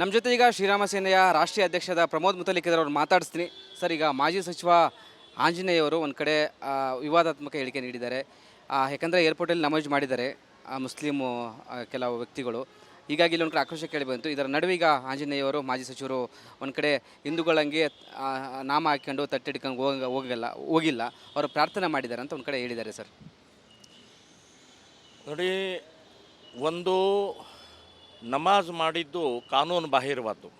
ನಮ್ಮ ಜೊತೆ ಈಗ ಶ್ರೀರಾಮ ಸೇನೆಯ ರಾಷ್ಟ್ರೀಯ ಅಧ್ಯಕ್ಷದ ಪ್ರಮೋದ್ ಅವರು ಮಾತಾಡಿಸ್ತೀನಿ. ಸರ್, ಈಗ ಮಾಜಿ ಸಚಿವ ಆಂಜನೇಯವರು ಒಂದು ಕಡೆ ವಿವಾದಾತ್ಮಕ ಹೇಳಿಕೆ ನೀಡಿದ್ದಾರೆ. ಯಾಕಂದರೆ ಏರ್ಪೋರ್ಟಲ್ಲಿ ನಮಾಜ್ ಮಾಡಿದ್ದಾರೆ ಮುಸ್ಲಿಮು ಕೆಲವು ವ್ಯಕ್ತಿಗಳು. ಹೀಗಾಗಿ ಇಲ್ಲಿ ಒಂದು ಕಡೆ ಆಕ್ರೋಶ ಕೇಳಿ ಬಂತು. ಇದರ ನಡುವೆ ಈಗ ಆಂಜನೇಯವರು ಮಾಜಿ ಸಚಿವರು ಒಂದು ಕಡೆ ಹಿಂದೂಗಳಂಗೆ ನಾಮ ಹಾಕ್ಕೊಂಡು ತಟ್ಟಿಡ್ಕೊಂಡು ಹೋಗ, ಹೋಗಲ್ಲ, ಹೋಗಿಲ್ಲ. ಅವರು ಪ್ರಾರ್ಥನೆ ಮಾಡಿದ್ದಾರೆ ಅಂತ ಒಂದು ಕಡೆ ಹೇಳಿದ್ದಾರೆ, ಸರ್. ನೋಡಿ, ಒಂದು ನಮಾಜ್ ಮಾಡಿದ್ದು ಕಾನೂನು ಬಾಹಿರವಾದ್ದು.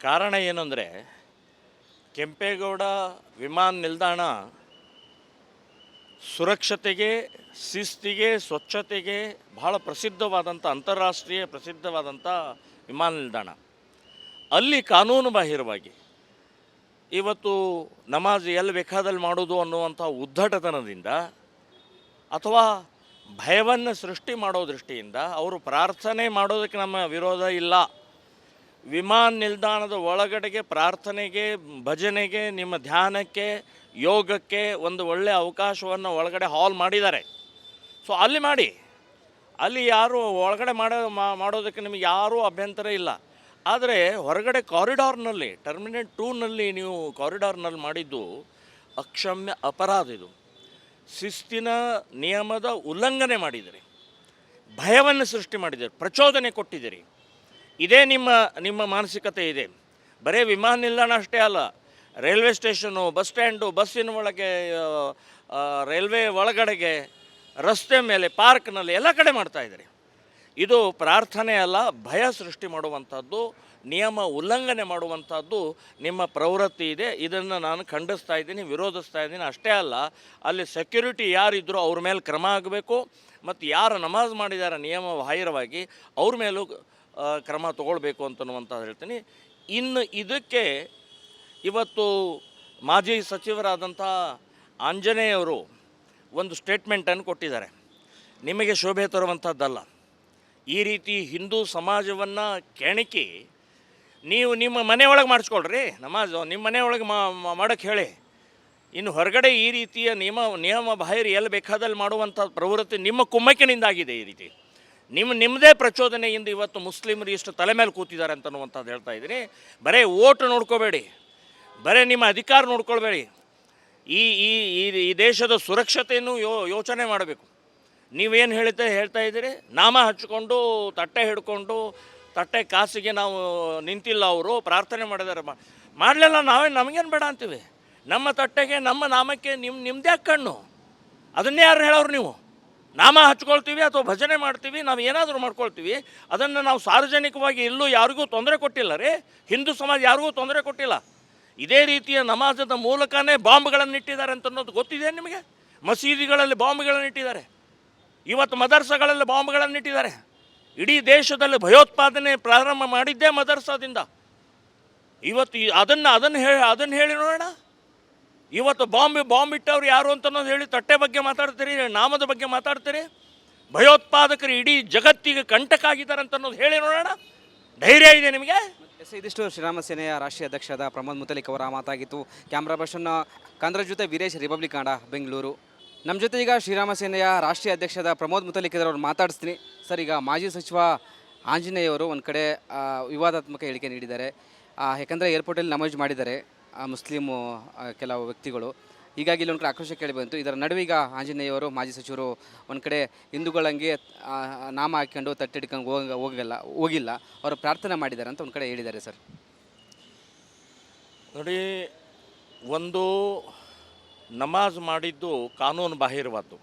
ಕಾರಣ ಏನಂದರೆ, ಕೆಂಪೇಗೌಡ ವಿಮಾನ ನಿಲ್ದಾಣ ಸುರಕ್ಷತೆಗೆ, ಶಿಸ್ತಿಗೆ, ಸ್ವಚ್ಛತೆಗೆ ಬಹಳ ಪ್ರಸಿದ್ಧವಾದಂಥ, ಅಂತಾರಾಷ್ಟ್ರೀಯ ಪ್ರಸಿದ್ಧವಾದಂಥ ವಿಮಾನ ನಿಲ್ದಾಣ. ಅಲ್ಲಿ ಕಾನೂನು ಬಾಹಿರವಾಗಿ ಇವತ್ತು ನಮಾಜ್ ಎಲ್ಲಿ ಬೇಕಾದಲ್ಲಿ ಮಾಡೋದು ಅನ್ನುವಂಥ ಉದ್ದಟತನದಿಂದ ಅಥವಾ ಭಯವನ್ನು ಸೃಷ್ಟಿ ಮಾಡೋ ದೃಷ್ಟಿಯಿಂದ ಅವರು ಪ್ರಾರ್ಥನೆ ಮಾಡೋದಕ್ಕೆ ನಮ್ಮ ವಿರೋಧ ಇಲ್ಲ. ವಿಮಾನ ನಿಲ್ದಾಣದ ಒಳಗಡೆಗೆ ಪ್ರಾರ್ಥನೆಗೆ, ಭಜನೆಗೆ, ನಿಮ್ಮ ಧ್ಯಾನಕ್ಕೆ, ಯೋಗಕ್ಕೆ ಒಂದು ಒಳ್ಳೆಯ ಅವಕಾಶವನ್ನು ಒಳಗಡೆ ಹಾಲ್ ಮಾಡಿದ್ದಾರೆ. ಸೊ ಅಲ್ಲಿ ಮಾಡಿ. ಅಲ್ಲಿ ಯಾರು ಒಳಗಡೆ ಮಾಡೋ ಮಾಡೋದಕ್ಕೆ ನಿಮಗೆ ಯಾರೂ ಅಭ್ಯಂತರ ಇಲ್ಲ. ಆದರೆ ಹೊರಗಡೆ ಕಾರಿಡಾರ್ನಲ್ಲಿ ಟರ್ಮಿನೇಟ್ ಟೂನಲ್ಲಿ ನೀವು ಕಾರಿಡಾರ್ನಲ್ಲಿ ಮಾಡಿದ್ದು ಅಕ್ಷಮ್ಯ ಅಪರಾಧ ಇದು. ಶಿಸ್ತಿನ ನಿಯಮದ ಉಲ್ಲಂಘನೆ ಮಾಡಿದಿರಿ. ಭಯವನ್ನು ಸೃಷ್ಟಿ ಮಾಡಿದಿರಿ. ಪ್ರಚೋದನೆ ಕೊಟ್ಟಿದ್ದೀರಿ ಇದೇ ನಿಮ್ಮ ನಿಮ್ಮ ಮಾನಸಿಕತೆ ಇದೆ. ಬರೀ ವಿಮಾನ ನಿಲ್ದಾಣ ಅಷ್ಟೇ ಅಲ್ಲ. ರೈಲ್ವೆ ಸ್ಟೇಷನು, ಬಸ್ ಸ್ಟ್ಯಾಂಡು, ಬಸ್ಸಿನ ಒಳಗೆ ರೈಲ್ವೆ ಒಳಗಡೆಗೆ ರಸ್ತೆ ಮೇಲೆ, ಪಾರ್ಕ್ನಲ್ಲಿ ಎಲ್ಲ ಕಡೆ ಮಾಡ್ತಾ ಇದ್ದೀರಿ ಇದು ಪ್ರಾರ್ಥನೆ ಅಲ್ಲ, ಭಯ ಸೃಷ್ಟಿ ಮಾಡುವಂಥದ್ದು ನಿಯಮ ಉಲ್ಲಂಘನೆ ಮಾಡುವಂಥದ್ದು ನಿಮ್ಮ ಪ್ರವೃತ್ತಿ ಇದೆ. ಇದನ್ನು ನಾನು ಖಂಡಿಸ್ತಾ ಇದ್ದೀನಿ, ವಿರೋಧಿಸ್ತಾ ಇದ್ದೀನಿ. ಅಷ್ಟೇ ಅಲ್ಲ, ಅಲ್ಲಿ ಸೆಕ್ಯೂರಿಟಿ ಯಾರಿದ್ದರೂ ಅವ್ರ ಮೇಲೆ ಕ್ರಮ ಆಗಬೇಕು ಮತ್ತು ಯಾರು ನಮಾಜ್ ಮಾಡಿದ್ದಾರೆ ನಿಯಮ ಬಾಹಿರವಾಗಿ ಅವ್ರ ಮೇಲೂ ಕ್ರಮ ತಗೊಳ್ಬೇಕು ಅಂತನ್ನುವಂಥದ್ದು ಹೇಳ್ತೀನಿ. ಇನ್ನು ಇದಕ್ಕೆ ಇವತ್ತು ಮಾಜಿ ಸಚಿವರಾದಂಥ ಆಂಜನೇಯವರು ಒಂದು ಸ್ಟೇಟ್ಮೆಂಟನ್ನು ಕೊಟ್ಟಿದ್ದಾರೆ. ನಿಮಗೆ ಶೋಭೆ ತರುವಂಥದ್ದಲ್ಲ ಈ ರೀತಿ ಹಿಂದೂ ಸಮಾಜವನ್ನು ಕೆಣಕಿ ನೀವು ನಿಮ್ಮ ಮನೆಯೊಳಗೆ ಮಾಡಿಸ್ಕೊಳ್ರಿ, ನಮಾಜ್, ನಿಮ್ಮ ಮನೆಯೊಳಗೆ ಮಾಡೋಕ್ಕೆ ಹೇಳಿ. ಇನ್ನು ಹೊರಗಡೆ ಈ ರೀತಿಯ ನಿಯಮ ನಿಯಮ ಬಾಹಿರ ಎಲ್ಲಿ ಬೇಕಾದಲ್ಲಿ ಮಾಡುವಂಥ ಪ್ರವೃತ್ತಿ ನಿಮ್ಮ ಕುಮ್ಮಕ್ಕಿನಿಂದಾಗಿದೆ ಈ ರೀತಿ. ನಿಮ್ಮ ನಿಮ್ಮದೇ ಪ್ರಚೋದನೆಯಿಂದ ಇವತ್ತು ಮುಸ್ಲಿಮರು ಇಷ್ಟು ತಲೆ ಮೇಲೆ ಕೂತಿದ್ದಾರೆ ಅಂತನ್ನುವಂಥದ್ದು ಹೇಳ್ತಾ ಇದ್ದೀನಿ. ಬರೀ ಓಟ್ ನೋಡ್ಕೋಬೇಡಿ, ಬರೀ ನಿಮ್ಮ ಅಧಿಕಾರ ನೋಡ್ಕೊಳ್ಬೇಡಿ. ಈ ಈ, ಈ- ದೇಶದ ಸುರಕ್ಷತೆಯನ್ನು ಯೋ, ಯೋಚನೆ ಮಾಡಬೇಕು. ನೀವೇನು ಹೇಳ್ತಾ ಹೇಳ್ತಾ ಇದ್ದೀರಿ? ನಾಮ ಹಚ್ಕೊಂಡು ತಟ್ಟೆ ಹಿಡ್ಕೊಂಡು, ತಟ್ಟೆ ಕಾಸಿಗೆ ನಾವು ನಿಂತಿಲ್ಲ ಅವರು, ಪ್ರಾರ್ಥನೆ ಮಾಡಿದಾರೆ ಮಾಡಲಿಲ್ಲ ನಾವೇ, ನಮಗೇನು ಬೇಡ ಅಂತೀವಿ. ನಮ್ಮ ತಟ್ಟೆಗೆ, ನಮ್ಮ ನಾಮಕ್ಕೆ ನಿಮ್ಮ ನಿಮ್ಮದೇ ಕಣ್ಣು. ಅದನ್ನೇ ಯಾರು ಹೇಳೋರು ನೀವು? ನಾಮ ಹಚ್ಕೊಳ್ತೀವಿ ಅಥವಾ ಭಜನೆ ಮಾಡ್ತೀವಿ, ನಾವು ಏನಾದರೂ ಮಾಡ್ಕೊಳ್ತೀವಿ, ಅದನ್ನು ನಾವು ಸಾರ್ವಜನಿಕವಾಗಿ ಎಲ್ಲೂ ಯಾರಿಗೂ ತೊಂದರೆ ಕೊಟ್ಟಿಲ್ಲ ರೀ. ಹಿಂದೂ ಸಮಾಜ ಯಾರಿಗೂ ತೊಂದರೆ ಕೊಟ್ಟಿಲ್ಲ. ಇದೇ ರೀತಿಯ ನಮಾಜದ ಮೂಲಕನೇ ಬಾಂಬ್ಗಳನ್ನು ಇಟ್ಟಿದ್ದಾರೆ ಅಂತ ಅನ್ನೋದು ಗೊತ್ತಿದೆ ನಿಮಗೆ? ಮಸೀದಿಗಳಲ್ಲಿ ಬಾಂಬ್ಗಳನ್ನು ಇಟ್ಟಿದ್ದಾರೆ ಇವತ್ತು ಮದರ್ಸಗಳಲ್ಲಿ ಬಾಂಬ್ಗಳನ್ನು ಇಟ್ಟಿದ್ದಾರೆ. ಇಡೀ ದೇಶದಲ್ಲಿ ಭಯೋತ್ಪಾದನೆ ಪ್ರಾರಂಭ ಮಾಡಿದ್ದೇ ಮದರ್ಸಾದಿಂದ. ಇವತ್ತು ಅದನ್ನು ಅದನ್ನು ಹೇಳಿ ಅದನ್ನು ಹೇಳಿ ನೋಡೋಣ. ಇವತ್ತು ಬಾಂಬ್ ಬಾಂಬ್ ಇಟ್ಟವ್ರು ಯಾರು ಅಂತ ಅನ್ನೋದು ಹೇಳಿ ತಟ್ಟೆ ಬಗ್ಗೆ ಮಾತಾಡ್ತೀರಿ, ನಾಮದ ಬಗ್ಗೆ ಮಾತಾಡ್ತೀರಿ. ಭಯೋತ್ಪಾದಕರು ಇಡೀ ಜಗತ್ತಿಗೆ ಕಂಟಕ ಆಗಿದ್ದಾರೆ ಅಂತ ಅನ್ನೋದು ಹೇಳಿ ನೋಡೋಣ. ಧೈರ್ಯ ಇದೆ ನಿಮಗೆ? ಇದಿಷ್ಟು ಶ್ರೀರಾಮ ಸೇನೆಯ ರಾಷ್ಟ್ರೀಯ ಅಧ್ಯಕ್ಷರಾದ ಪ್ರಮೋದ್ ಮುತಲಿಕ್ ಅವರ ಮಾತಾಗಿತ್ತು. ಕ್ಯಾಮ್ರಾ ಪರ್ಸನ್ ಕಾಂದ್ರ ಜೊತೆ ವೀರೇಶ್ ರಿಪಬ್ಲಿಕ್ ಕಾಂಡ ಬೆಂಗಳೂರು. ನಮ್ಮ ಜೊತೆ ಈಗ ಶ್ರೀರಾಮ ಸೇನೆಯ ರಾಷ್ಟ್ರೀಯ ಅಧ್ಯಕ್ಷದ ಪ್ರಮೋದ್ ಮುತಲಿಕಿದರ್ ಅವ್ರು ಮಾತಾಡಿಸ್ತೀನಿ. ಸರ್, ಈಗ ಮಾಜಿ ಸಚಿವ ಆಂಜನೇಯವರು ಒಂದು ಕಡೆ ವಿವಾದಾತ್ಮಕ ಹೇಳಿಕೆ ನೀಡಿದ್ದಾರೆ. ಯಾಕಂದರೆ ಏರ್ಪೋರ್ಟಲ್ಲಿ ನಮಾಜ್ ಮಾಡಿದ್ದಾರೆ ಮುಸ್ಲಿಮು ಕೆಲವು ವ್ಯಕ್ತಿಗಳು. ಹೀಗಾಗಿ ಒಂದು ಕಡೆ ಆಕ್ರೋಶ ಕೇಳಿ ಬಂತು. ಇದರ ನಡುವೆ ಈಗ ಆಂಜನೇಯವರು ಮಾಜಿ ಸಚಿವರು ಒಂದು ಕಡೆ ಹಿಂದೂಗಳಂಗೆ ನಾಮ ಹಾಕ್ಕೊಂಡು ತಟ್ಟಿಡ್ಕೊಂಡು ಹೋಗ, ಹೋಗಲ್ಲ, ಹೋಗಿಲ್ಲ. ಅವರು ಪ್ರಾರ್ಥನೆ ಮಾಡಿದ್ದಾರೆ ಅಂತ ಒಂದು ಕಡೆ ಹೇಳಿದ್ದಾರೆ, ಸರ್. ನೋಡಿ, ಒಂದು ನಮಾಜ್ ಮಾಡಿದ್ದು ಕಾನೂನು ಬಾಹಿರವಾದ್ದು.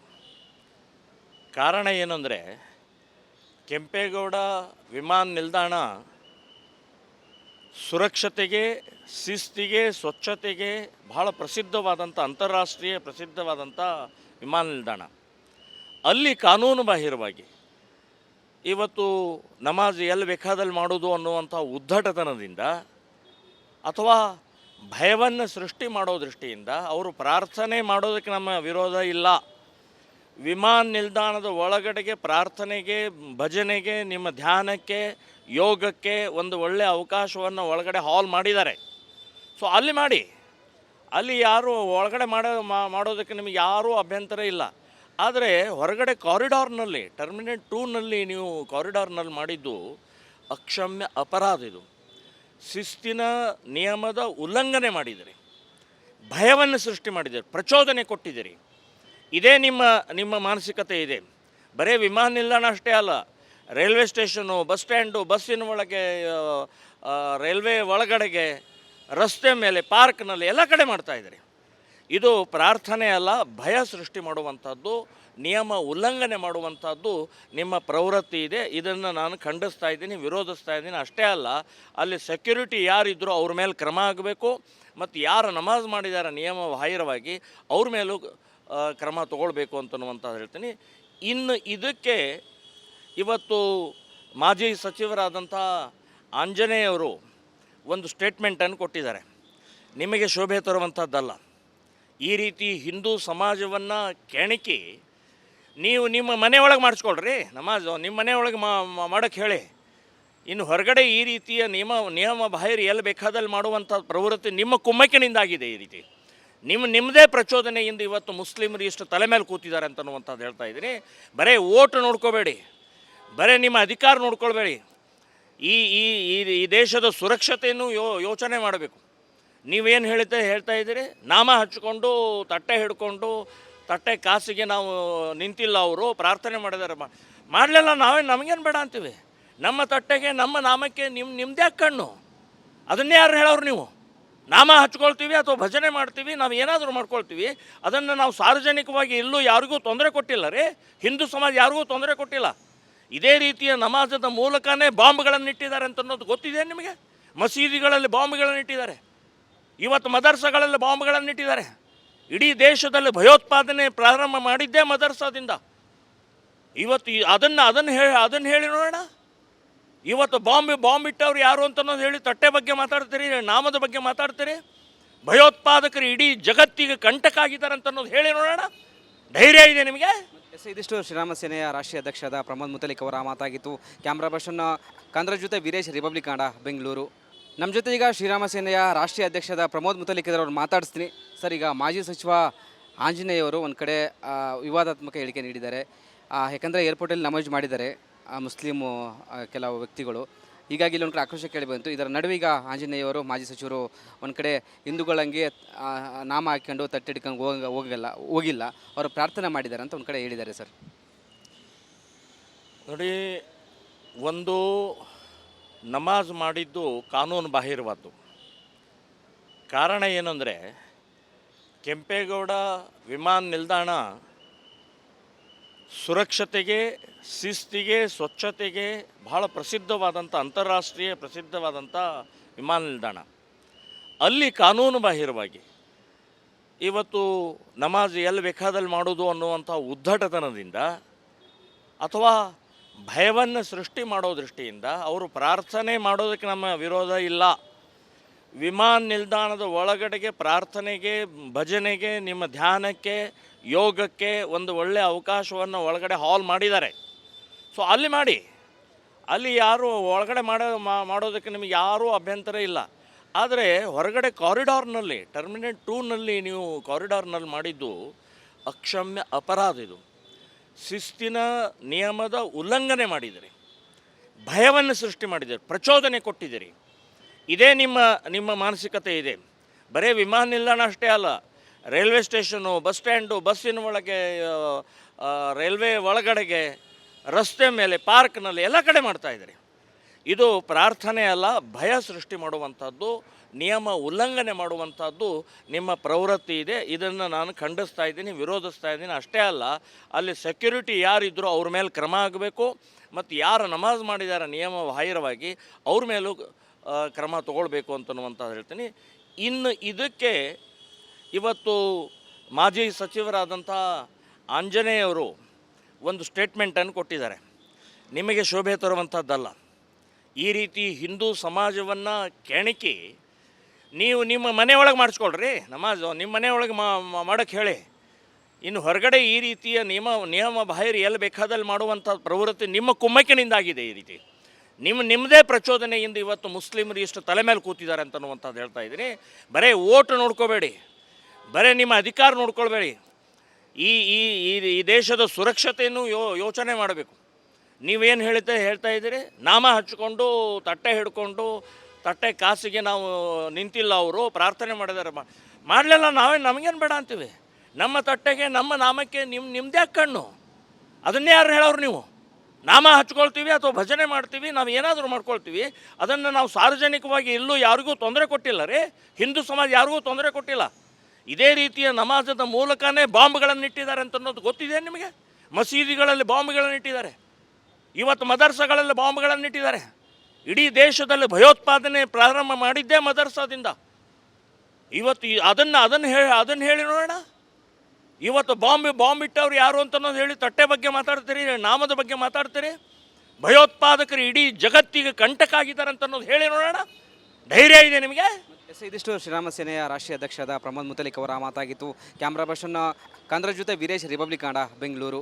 ಕಾರಣ ಏನಂದರೆ, ಕೆಂಪೇಗೌಡ ವಿಮಾನ ನಿಲ್ದಾಣ ಸುರಕ್ಷತೆಗೆ, ಶಿಸ್ತಿಗೆ, ಸ್ವಚ್ಛತೆಗೆ ಬಹಳ ಪ್ರಸಿದ್ಧವಾದಂಥ ಅಂತಾರಾಷ್ಟ್ರೀಯ ಪ್ರಸಿದ್ಧವಾದಂಥ ವಿಮಾನ ನಿಲ್ದಾಣ. ಅಲ್ಲಿ ಕಾನೂನು ಬಾಹಿರವಾಗಿ ಇವತ್ತು ನಮಾಜ್ ಎಲ್ಲಿ ಬೇಕಾದಲ್ಲಿ ಮಾಡೋದು ಅನ್ನುವಂಥ ಉದ್ದಟತನದಿಂದ ಅಥವಾ ಭಯವನ್ನು ಸೃಷ್ಟಿ ಮಾಡೋ ದೃಷ್ಟಿಯಿಂದ ಅವರು ಪ್ರಾರ್ಥನೆ ಮಾಡೋದಕ್ಕೆ ನಮ್ಮ ವಿರೋಧ ಇಲ್ಲ. ವಿಮಾನ ನಿಲ್ದಾಣದ ಒಳಗಡೆಗೆ ಪ್ರಾರ್ಥನೆಗೆ, ಭಜನೆಗೆ, ನಿಮ್ಮ ಧ್ಯಾನಕ್ಕೆ, ಯೋಗಕ್ಕೆ ಒಂದು ಒಳ್ಳೆಯ ಅವಕಾಶವನ್ನು ಒಳಗಡೆ ಹಾಲ್ ಮಾಡಿದ್ದಾರೆ. ಸೊ, ಅಲ್ಲಿ ಮಾಡಿ. ಅಲ್ಲಿ ಯಾರು ಒಳಗಡೆ ಮಾಡೋ ಮಾಡೋದಕ್ಕೆ ನಿಮಗೆ ಯಾರೂ ಅಭ್ಯಂತರ ಇಲ್ಲ. ಆದರೆ ಹೊರಗಡೆ ಕಾರಿಡಾರ್ನಲ್ಲಿ ಟರ್ಮಿನೇಟ್ ಟೂನಲ್ಲಿ ನೀವು ಕಾರಿಡಾರ್ನಲ್ಲಿ ಮಾಡಿದ್ದು ಅಕ್ಷಮ್ಯ ಅಪರಾಧ ಇದು. ಶಿಸ್ತಿನ ನಿಯಮದ ಉಲ್ಲಂಘನೆ ಮಾಡಿದಿರಿ. ಭಯವನ್ನು ಸೃಷ್ಟಿ ಮಾಡಿದಿರಿ. ಪ್ರಚೋದನೆ ಕೊಟ್ಟಿದ್ದೀರಿ ಇದೇ ನಿಮ್ಮ ನಿಮ್ಮ ಮಾನಸಿಕತೆ ಇದೆ. ಬರೀ ವಿಮಾನ ನಿಲ್ದಾಣ ಅಷ್ಟೇ ಅಲ್ಲ. ರೈಲ್ವೆ ಸ್ಟೇಷನು, ಬಸ್ ಸ್ಟ್ಯಾಂಡು, ಬಸ್ಸಿನ ಒಳಗೆ ರೈಲ್ವೆ ಒಳಗಡೆಗೆ, ರಸ್ತೆ ಮೇಲೆ, ಪಾರ್ಕ್ನಲ್ಲಿ ಎಲ್ಲ ಕಡೆ ಮಾಡ್ತಾ ಇದ್ದಿರಿ ಇದು ಪ್ರಾರ್ಥನೆ ಅಲ್ಲ, ಭಯ ಸೃಷ್ಟಿ ಮಾಡುವಂಥದ್ದು. ನಿಯಮ ಉಲ್ಲಂಘನೆ ಮಾಡುವಂಥದ್ದು ನಿಮ್ಮ ಪ್ರವೃತ್ತಿ ಇದೆ. ಇದನ್ನು ನಾನು ಖಂಡಿಸ್ತಾ ಇದ್ದೀನಿ, ವಿರೋಧಿಸ್ತಾ ಇದ್ದೀನಿ. ಅಷ್ಟೇ ಅಲ್ಲ, ಅಲ್ಲಿ ಸೆಕ್ಯೂರಿಟಿ ಯಾರಿದ್ದರೂ ಅವ್ರ ಮೇಲೆ ಕ್ರಮ ಆಗಬೇಕು ಮತ್ತು ಯಾರು ನಮಾಜ್ ಮಾಡಿದ್ದಾರೆ ನಿಯಮ ಬಾಹಿರವಾಗಿ ಅವ್ರ ಮೇಲೂ ಕ್ರಮ ತಗೊಳ್ಬೇಕು ಅಂತನ್ನುವಂಥದ್ದು ಹೇಳ್ತೀನಿ. ಇನ್ನು ಇದಕ್ಕೆ ಇವತ್ತು ಮಾಜಿ ಸಚಿವರಾದಂಥ ಆಂಜನೇಯವರು ಒಂದು ಸ್ಟೇಟ್ಮೆಂಟನ್ನು ಕೊಟ್ಟಿದ್ದಾರೆ. ನಿಮಗೆ ಶೋಭೆ ತರುವಂಥದ್ದಲ್ಲ. ಈ ರೀತಿ ಹಿಂದೂ ಸಮಾಜವನ್ನು ಕೆಣಕಿ ನೀವು ನಿಮ್ಮ ಮನೆಯೊಳಗೆ ಮಾಡಿಸ್ಕೊಳ್ರಿ. ನಮಾಜು, ನಿಮ್ಮ ಮನೆಯೊಳಗೆ ಮಾಡೋಕ್ಕೆ ಹೇಳಿ. ಇನ್ನು ಹೊರಗಡೆ ಈ ರೀತಿಯ ನಿಯಮ ನಿಯಮ ಬಾಹಿರ ಎಲ್ಲಿ ಬೇಕಾದಲ್ಲಿ ಮಾಡುವಂಥ ಪ್ರವೃತ್ತಿ ನಿಮ್ಮ ಕುಮ್ಮಕ್ಕಿನಿಂದಾಗಿದೆ ಈ ರೀತಿ. ನಿಮ್ಮ, ನಿಮ್ಮದೇ ಪ್ರಚೋದನೆಯಿಂದ ಇವತ್ತು ಮುಸ್ಲಿಮರು ಇಷ್ಟು ತಲೆ ಮೇಲೆ ಕೂತಿದ್ದಾರೆ ಅಂತನ್ನುವಂಥದ್ದು ಹೇಳ್ತಾ ಇದ್ದೀನಿ. ಬರೀ ಓಟ್ ನೋಡ್ಕೋಬೇಡಿ. ಬರೀ ನಿಮ್ಮ ಅಧಿಕಾರ ನೋಡ್ಕೊಳ್ಬೇಡಿ. ಈ ಈ, ಈ- ದೇಶದ ಸುರಕ್ಷತೆಯನ್ನು ಯೋ, ಯೋಚನೆ ಮಾಡಬೇಕು. ನೀವೇನು ಹೇಳ್ತಾ ಹೇಳ್ತಾ ಇದ್ದೀರಿ? ನಾಮ ಹಚ್ಕೊಂಡು ತಟ್ಟೆ ಹಿಡ್ಕೊಂಡು ತಟ್ಟೆ ಕಾಸಿಗೆ ನಾವು ನಿಂತಿಲ್ಲ ಅವರು, ಪ್ರಾರ್ಥನೆ ಮಾಡಿದ್ದಾರೆ. ಮಾ- ಮಾಡಲಿಲ್ಲ ನಾವೇ, ನಮಗೇನು ಬೇಡ ಅಂತೀವಿ. ನಮ್ಮ ತಟ್ಟೆಗೆ, ನಮ್ಮ ನಾಮಕ್ಕೆ ನಿಮ್ಮ ನಿಮ್ಮದೇ ಕಣ್ಣು. ಅದನ್ನೇ ಯಾರು ಹೇಳೋರು ನೀವು? ನಾಮ ಹಚ್ಕೊಳ್ತೀವಿ ಅಥವಾ ಭಜನೆ ಮಾಡ್ತೀವಿ, ನಾವು ಏನಾದರೂ ಮಾಡ್ಕೊಳ್ತೀವಿ. ಅದನ್ನು ನಾವು ಸಾರ್ವಜನಿಕವಾಗಿ ಎಲ್ಲೂ ಯಾರಿಗೂ ತೊಂದರೆ ಕೊಟ್ಟಿಲ್ಲ ರೀ. ಹಿಂದೂ ಸಮಾಜ ಯಾರಿಗೂ ತೊಂದರೆ ಕೊಟ್ಟಿಲ್ಲ. ಇದೇ ರೀತಿಯ ನಮಾಜದ ಮೂಲಕನೇ ಬಾಂಬ್ಗಳನ್ನು ಇಟ್ಟಿದ್ದಾರೆ ಅಂತ ಅನ್ನೋದು ಗೊತ್ತಿದೆ ನಿಮಗೆ? ಮಸೀದಿಗಳಲ್ಲಿ ಬಾಂಬ್ಗಳನ್ನು ಇಟ್ಟಿದ್ದಾರೆ ಇವತ್ತು ಮದರ್ಸಗಳಲ್ಲಿ ಬಾಂಬ್ಗಳನ್ನು ಇಟ್ಟಿದ್ದಾರೆ ಇಡೀ ದೇಶದಲ್ಲಿ ಭಯೋತ್ಪಾದನೆ ಪ್ರಾರಂಭ ಮಾಡಿದ್ದೇ ಮದರ್ಸಾದಿಂದ. ಇವತ್ತು ಅದನ್ನು ಅದನ್ನು ಹೇಳಿ ಅದನ್ನು ಹೇಳಿ ನೋಡೋಣ. ಇವತ್ತು ಬಾಂಬ್ ಬಾಂಬ್ ಇಟ್ಟವ್ರು ಯಾರು ಅಂತ ಹೇಳಿ ತಟ್ಟೆ ಬಗ್ಗೆ ಮಾತಾಡ್ತೀರಿ, ನಾಮದ ಬಗ್ಗೆ ಮಾತಾಡ್ತೀರಿ. ಭಯೋತ್ಪಾದಕರು ಇಡೀ ಜಗತ್ತಿಗೆ ಕಂಟಕ ಆಗಿದ್ದಾರೆ ಅಂತ ಅನ್ನೋದು ಹೇಳಿ ನೋಡೋಣ. ಧೈರ್ಯ ಇದೆ ನಿಮಗೆ? ಎಸ್ ಇದಿಷ್ಟು ಶ್ರೀರಾಮ ಸೇನೆಯ ರಾಷ್ಟ್ರೀಯ ಅಧ್ಯಕ್ಷರಾದ ಪ್ರಮೋದ್ ಮುತಲಿಕ್ ಅವರ ಮಾತಾಗಿತ್ತು. ಕ್ಯಾಮ್ರಾ ಪರ್ಸನ್ ಕಂದ್ರ ಜೊತೆ ವೀರೇಶ್ ರಿಪಬ್ಲಿಕ್ ಕಾಂಡ ಬೆಂಗಳೂರು. ನಮ್ಮ ಜೊತೆ ಈಗ ಶ್ರೀರಾಮ ಸೇನೆಯ ರಾಷ್ಟ್ರೀಯ ಅಧ್ಯಕ್ಷದ ಪ್ರಮೋದ್ ಮುತಲಿಕ್ ಅವರು ಮಾತಾಡಿಸ್ತೀನಿ. ಸರ್ ಈಗ ಮಾಜಿ ಸಚಿವ ಆಂಜನೇಯವರು ಒಂದು ಕಡೆ ವಿವಾದಾತ್ಮಕ ಹೇಳಿಕೆ ನೀಡಿದ್ದಾರೆ. ಯಾಕಂದರೆ ಏರ್ಪೋರ್ಟಲ್ಲಿ ನಮಾಜ್ ಮಾಡಿದ್ದಾರೆ ಆ, ಮುಸ್ಲಿಮು ಕೆಲವು ವ್ಯಕ್ತಿಗಳು. ಹೀಗಾಗಿ ಇಲ್ಲೊಂದು ಕಡೆ ಆಕ್ರೋಶ ಕೇಳಿ ಬಂತು. ಇದರ ನಡುವೆ ಈಗ ಆಂಜನೇಯವರು ಮಾಜಿ ಸಚಿವರು ಒಂದು ಕಡೆ ಹಿಂದೂಗಳಂಗೆ ನಾಮ ಹಾಕ್ಕೊಂಡು ತಟ್ಟಿಡ್ಕೊಂಡು ಹೋಗ ಹೋಗಲ್ಲ ಹೋಗಿಲ್ಲ. ಅವರು ಪ್ರಾರ್ಥನೆ ಮಾಡಿದ್ದಾರೆ ಅಂತ ಒಂದು ಕಡೆ ಹೇಳಿದ್ದಾರೆ ಸರ್. ನೋಡಿ ಒಂದು ನಮಾಜ್ ಮಾಡಿದ್ದು ಕಾನೂನು ಬಾಹಿರವಾದ್ದು. ಕಾರಣ ಏನಂದರೆ, ಕೆಂಪೇಗೌಡ ವಿಮಾನ ನಿಲ್ದಾಣ ಸುರಕ್ಷತೆಗೆ, ಶಿಸ್ತಿಗೆ, ಸ್ವಚ್ಛತೆಗೆ ಬಹಳ ಪ್ರಸಿದ್ಧವಾದಂಥ, ಅಂತಾರಾಷ್ಟ್ರೀಯ ಪ್ರಸಿದ್ಧವಾದಂಥ ವಿಮಾನ ನಿಲ್ದಾಣ. ಅಲ್ಲಿ ಕಾನೂನು ಬಾಹಿರವಾಗಿ ಇವತ್ತು ನಮಾಜ್ ಎಲ್ಲಿ ಬೇಕಾದಲ್ಲಿ ಮಾಡೋದು ಅನ್ನುವಂಥ ಉದ್ದಟತನದಿಂದ ಅಥವಾ ಭಯವನ್ನು ಸೃಷ್ಟಿ ಮಾಡೋ ದೃಷ್ಟಿಯಿಂದ ಅವರು ಪ್ರಾರ್ಥನೆ ಮಾಡೋದಕ್ಕೆ ನಮ್ಮ ವಿರೋಧ ಇಲ್ಲ. ವಿಮಾನ ನಿಲ್ದಾಣದ ಒಳಗಡೆಗೆ ಪ್ರಾರ್ಥನೆಗೆ, ಭಜನೆಗೆ, ನಿಮ್ಮ ಧ್ಯಾನಕ್ಕೆ, ಯೋಗಕ್ಕೆ ಒಂದು ಒಳ್ಳೆಯ ಅವಕಾಶವನ್ನು ಒಳಗಡೆ ಹಾಲ್ ಮಾಡಿದ್ದಾರೆ. ಸೊ ಅಲ್ಲಿ ಮಾಡಿ. ಅಲ್ಲಿ ಯಾರು ಒಳಗಡೆ ಮಾಡೋ ಮಾಡೋದಕ್ಕೆ ನಿಮಗೆ ಯಾರೂ ಅಭ್ಯಂತರ ಇಲ್ಲ. ಆದರೆ ಹೊರಗಡೆ ಕಾರಿಡಾರ್ನಲ್ಲಿ, ಟರ್ಮಿನೇಟ್ ಟೂನಲ್ಲಿ ನೀವು ಕಾರಿಡಾರ್ನಲ್ಲಿ ಮಾಡಿದ್ದು ಅಕ್ಷಮ್ಯ ಅಪರಾಧ ಇದು. ಶಿಸ್ತಿನ ನಿಯಮದ ಉಲ್ಲಂಘನೆ ಮಾಡಿದಿರಿ. ಭಯವನ್ನು ಸೃಷ್ಟಿ ಮಾಡಿದಿರಿ. ಪ್ರಚೋದನೆ ಕೊಟ್ಟಿದ್ದೀರಿ ಇದೇ ನಿಮ್ಮ ನಿಮ್ಮ ಮಾನಸಿಕತೆ ಇದೆ. ಬರೀ ವಿಮಾನ ನಿಲ್ದಾಣ ಅಷ್ಟೇ ಅಲ್ಲ. ರೈಲ್ವೆ ಸ್ಟೇಷನು, ಬಸ್ ಸ್ಟ್ಯಾಂಡು, ಬಸ್ಸಿನ ಒಳಗೆ ರೈಲ್ವೆ ಒಳಗಡೆಗೆ ರಸ್ತೆ ಮೇಲೆ, ಪಾರ್ಕ್ನಲ್ಲಿ ಎಲ್ಲ ಕಡೆ ಮಾಡ್ತಾ ಇದ್ದೀರಿ ಇದು ಪ್ರಾರ್ಥನೆ ಅಲ್ಲ, ಭಯ ಸೃಷ್ಟಿ ಮಾಡುವಂಥದ್ದು, ನಿಯಮ ಉಲ್ಲಂಘನೆ ಮಾಡುವಂಥದ್ದು ನಿಮ್ಮ ಪ್ರವೃತ್ತಿ ಇದೆ. ಇದನ್ನು ನಾನು ಖಂಡಿಸ್ತಾ ಇದ್ದೀನಿ, ವಿರೋಧಿಸ್ತಾ ಇದ್ದೀನಿ. ಅಷ್ಟೇ ಅಲ್ಲ, ಅಲ್ಲಿ ಸೆಕ್ಯೂರಿಟಿ ಯಾರಿದ್ದರೂ ಅವ್ರ ಮೇಲೆ ಕ್ರಮ ಆಗಬೇಕು ಮತ್ತು ಯಾರು ನಮಾಜ್ ಮಾಡಿದ್ದಾರೆ ನಿಯಮ ಬಾಹಿರವಾಗಿ ಅವ್ರ ಮೇಲೂ ಕ್ರಮ ತಗೊಳ್ಬೇಕು ಅಂತನ್ನುವಂಥದ್ದು ಹೇಳ್ತೀನಿ. ಇನ್ನು ಇದಕ್ಕೆ ಇವತ್ತು ಮಾಜಿ ಸಚಿವರಾದಂಥ ಆಂಜನೇಯವರು ಒಂದು ಸ್ಟೇಟ್ಮೆಂಟನ್ನು ಕೊಟ್ಟಿದ್ದಾರೆ. ನಿಮಗೆ ಶೋಭೆ ತರುವಂಥದ್ದಲ್ಲ. ಈ ರೀತಿ ಹಿಂದೂ ಸಮಾಜವನ್ನು ಕೆಣಕಿ ನೀವು ನಿಮ್ಮ ಮನೆಯೊಳಗೆ ಮಾಡಿಸ್ಕೊಳ್ರಿ, ನಮಾಜು, ನಿಮ್ಮ ಮನೆಯೊಳಗೆ ಮಾಡೋಕ್ಕೆ ಹೇಳಿ. ಇನ್ನು ಹೊರಗಡೆ ಈ ರೀತಿಯ ನಿಯಮ ನಿಯಮ ಬಾಹಿರ ಎಲ್ಲಿ ಬೇಕಾದಲ್ಲಿ ಮಾಡುವಂಥ ಪ್ರವೃತ್ತಿ ನಿಮ್ಮ ಕುಮ್ಮಕ್ಕಿನಿಂದಾಗಿದೆ ಈ ರೀತಿ. ನಿಮ್ಮ, ನಿಮ್ಮದೇ ಪ್ರಚೋದನೆಯಿಂದ ಇವತ್ತು ಮುಸ್ಲಿಮರು ಇಷ್ಟು ತಲೆ ಮೇಲೆ ಕೂತಿದ್ದಾರೆ ಅಂತನ್ನುವಂಥದ್ದು ಹೇಳ್ತಾ ಇದ್ದೀನಿ. ಬರೀ ಓಟ್ ನೋಡ್ಕೋಬೇಡಿ, ಬರೀ ನಿಮ್ಮ ಅಧಿಕಾರ ನೋಡ್ಕೊಳ್ಬೇಡಿ. ಈ ಈ, ಈ- ದೇಶದ ಸುರಕ್ಷತೆಯನ್ನು ಯೋ, ಯೋಚನೆ ಮಾಡಬೇಕು. ನೀವೇನು ಹೇಳ್ತಾ ಹೇಳ್ತಾ ಇದ್ದೀರಿ? ನಾಮ ಹಚ್ಕೊಂಡು, ತಟ್ಟೆ ಹಿಡ್ಕೊಂಡು, ತಟ್ಟೆ ಕಾಸಿಗೆ ನಾವು ನಿಂತಿಲ್ಲ ಅವರು, ಪ್ರಾರ್ಥನೆ ಮಾಡಿದಾರೆ ಮಾಡಲಿಲ್ಲ ನಾವೇ, ನಮಗೇನು ಬೇಡ ಅಂತೀವಿ. ನಮ್ಮ ತಟ್ಟೆಗೆ, ನಮ್ಮ ನಾಮಕ್ಕೆ ನಿಮ್ಮ ನಿಮ್ಮದೇ ಕಣ್ಣು? ಅದನ್ನೇ ಯಾರು ಹೇಳೋರು ನೀವು? ನಾಮ ಹಚ್ಕೊಳ್ತೀವಿ ಅಥವಾ ಭಜನೆ ಮಾಡ್ತೀವಿ, ನಾವು ಏನಾದರೂ ಮಾಡ್ಕೊಳ್ತೀವಿ, ಅದನ್ನು ನಾವು ಸಾರ್ವಜನಿಕವಾಗಿ ಎಲ್ಲೂ ಯಾರಿಗೂ ತೊಂದರೆ ಕೊಟ್ಟಿಲ್ಲ ರೀ. ಹಿಂದೂ ಸಮಾಜ ಯಾರಿಗೂ ತೊಂದರೆ ಕೊಟ್ಟಿಲ್ಲ. ಇದೇ ರೀತಿಯ ನಮಾಜದ ಮೂಲಕನೇ ಬಾಂಬ್ಗಳನ್ನು ಇಟ್ಟಿದ್ದಾರೆ ಅಂತ ಅನ್ನೋದು ಗೊತ್ತಿದೆ ನಿಮಗೆ? ಮಸೀದಿಗಳಲ್ಲಿ ಬಾಂಬ್ಗಳನ್ನು ಇಟ್ಟಿದ್ದಾರೆ ಇವತ್ತು ಮದರ್ಸಗಳಲ್ಲಿ ಬಾಂಬ್ಗಳನ್ನು ಇಟ್ಟಿದ್ದಾರೆ ಇಡೀ ದೇಶದಲ್ಲಿ ಭಯೋತ್ಪಾದನೆ ಪ್ರಾರಂಭ ಮಾಡಿದ್ದೇ ಮದರ್ಸಾದಿಂದ. ಇವತ್ತು ಅದನ್ನು ಅದನ್ನು ಹೇಳಿ ಅದನ್ನು ಹೇಳಿ ನೋಡೋಣ. ಇವತ್ತು ಬಾಂಬ್ ಬಾಂಬ್ ಇಟ್ಟವ್ರು ಯಾರು ಅಂತ ಅನ್ನೋದು ಹೇಳಿ ತಟ್ಟೆ ಬಗ್ಗೆ ಮಾತಾಡ್ತೀರಿ, ನಾಮದ ಬಗ್ಗೆ ಮಾತಾಡ್ತೀರಿ. ಭಯೋತ್ಪಾದಕರು ಇಡೀ ಜಗತ್ತಿಗೆ ಕಂಟಕ ಆಗಿದ್ದಾರೆ ಅಂತ ಅನ್ನೋದು ಹೇಳಿ ನೋಡೋಣ. ಧೈರ್ಯ ಇದೆ ನಿಮಗೆ? ಎಸ್ ಇದಿಷ್ಟು ಶ್ರೀರಾಮ ಸೇನೆಯ ರಾಷ್ಟ್ರೀಯ ಅಧ್ಯಕ್ಷರಾದ ಪ್ರಮೋದ್ ಮುತಲಿಕ್ ಅವರ ಮಾತಾಗಿತ್ತು. ಕ್ಯಾಮ್ರಾ ಪರ್ಸನ್ ಕಂದ್ರ ಜೊತೆ ವೀರೇಶ್ ರಿಪಬ್ಲಿಕ್ ಕಾಂಡ ಬೆಂಗಳೂರು.